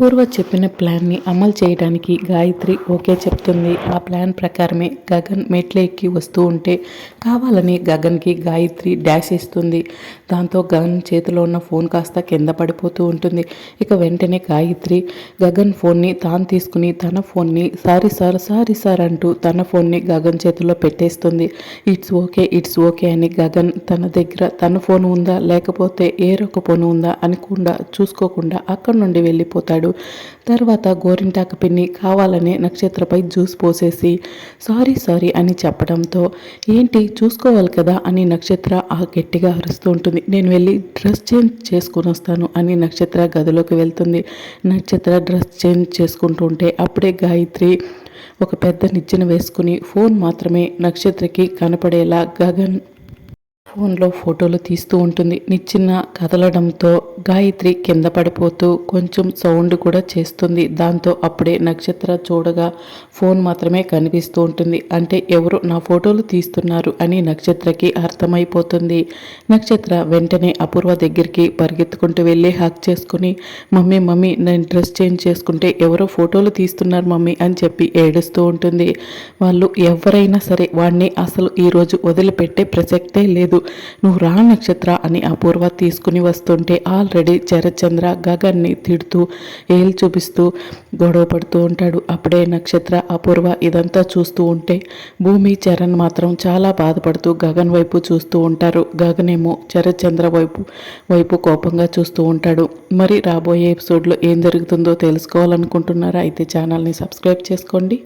పూర్వ చెప్పిన ప్లాన్ని అమలు చేయడానికి గాయత్రి ఓకే చెప్తుంది. ఆ ప్లాన్ ప్రకారమే గగన్ మెట్లు ఎక్కి వస్తూ ఉంటే కావాలని గగన్కి గాయత్రి డాష్ ఇస్తుంది. దాంతో గగన్ చేతిలో ఉన్న ఫోన్ కాస్త కింద పడిపోతూ ఉంటుంది. ఇక వెంటనే గాయత్రి గగన్ ఫోన్ని తాను తీసుకుని తన ఫోన్ని సారీ సార్ సారీ సార్ అంటూ తన ఫోన్ని గగన్ చేతిలో పెట్టేస్తుంది. ఇట్స్ ఓకే ఇట్స్ ఓకే అని గగన్ తన దగ్గర తన ఫోన్ ఉందా లేకపోతే ఏరొక ఫోన్ ఉందా అనకుండా చూసుకోకుండా అక్కడి నుండి వెళ్ళిపోతాడు. తర్వాత గోరింటాక పిన్ని కావాలనే నక్షత్రపై జ్యూస్ పోసేసి సారీ సారీ అని చెప్పడంతో ఏంటి చూసుకోవాలి కదా అని నక్షత్ర ఆ గట్టిగా అరుస్తూ ఉంటుంది. నేను వెళ్ళి డ్రెస్ చేంజ్ చేసుకుని వస్తాను అని నక్షత్ర గదిలోకి వెళ్తుంది. నక్షత్ర డ్రెస్ చేంజ్ చేసుకుంటూ ఉంటే అప్పుడే గాయత్రి ఒక పెద్ద నిచ్చెన వేసుకుని ఫోన్ మాత్రమే నక్షత్రకి కనపడేలా గగన్ ఫోన్లో ఫోటోలు తీస్తూ ఉంటుంది. నిచ్చిన కదలడంతో గాయత్రి కింద పడిపోతూ కొంచెం సౌండ్ కూడా చేస్తుంది. దాంతో అప్పుడే నక్షత్ర చూడగా ఫోన్ మాత్రమే కనిపిస్తూ ఉంటుంది. అంటే ఎవరు నా ఫోటోలు తీస్తున్నారు అని నక్షత్రకి అర్థమైపోతుంది. నక్షత్ర వెంటనే అపూర్వ దగ్గరికి పరిగెత్తుకుంటూ వెళ్ళి హక్ చేసుకుని మమ్మీ మమ్మీ నేను డ్రెస్ చేంజ్ చేసుకుంటే ఎవరో ఫోటోలు తీస్తున్నారు మమ్మీ అని చెప్పి ఏడుస్తూ ఉంటుంది. వాళ్ళు ఎవరైనా సరే వాడిని అసలు ఈరోజు వదిలిపెట్టే ప్రసక్తే లేదు. నువ్వు రా నక్షత్ర అని అపూర్వ తీసుకుని వస్తుంటే ఆల్రెడీ చరచంద్ర గగన్ని తిడుతూ ఏలు చూపిస్తూ గొడవ పడుతూ ఉంటాడు. అప్పుడే నక్షత్ర అపూర్వ ఇదంతా చూస్తూ ఉంటే భూమి చరణ్ మాత్రం చాలా బాధపడుతూ గగన్ వైపు చూస్తూ ఉంటారు. గగనేమో చరచంద్ర వైపు వైపు కోపంగా చూస్తూ ఉంటాడు. మరి రాబోయే ఎపిసోడ్లో ఏం జరుగుతుందో తెలుసుకోవాలనుకుంటున్నారా? అయితే ఛానల్ని సబ్స్క్రైబ్ చేసుకోండి.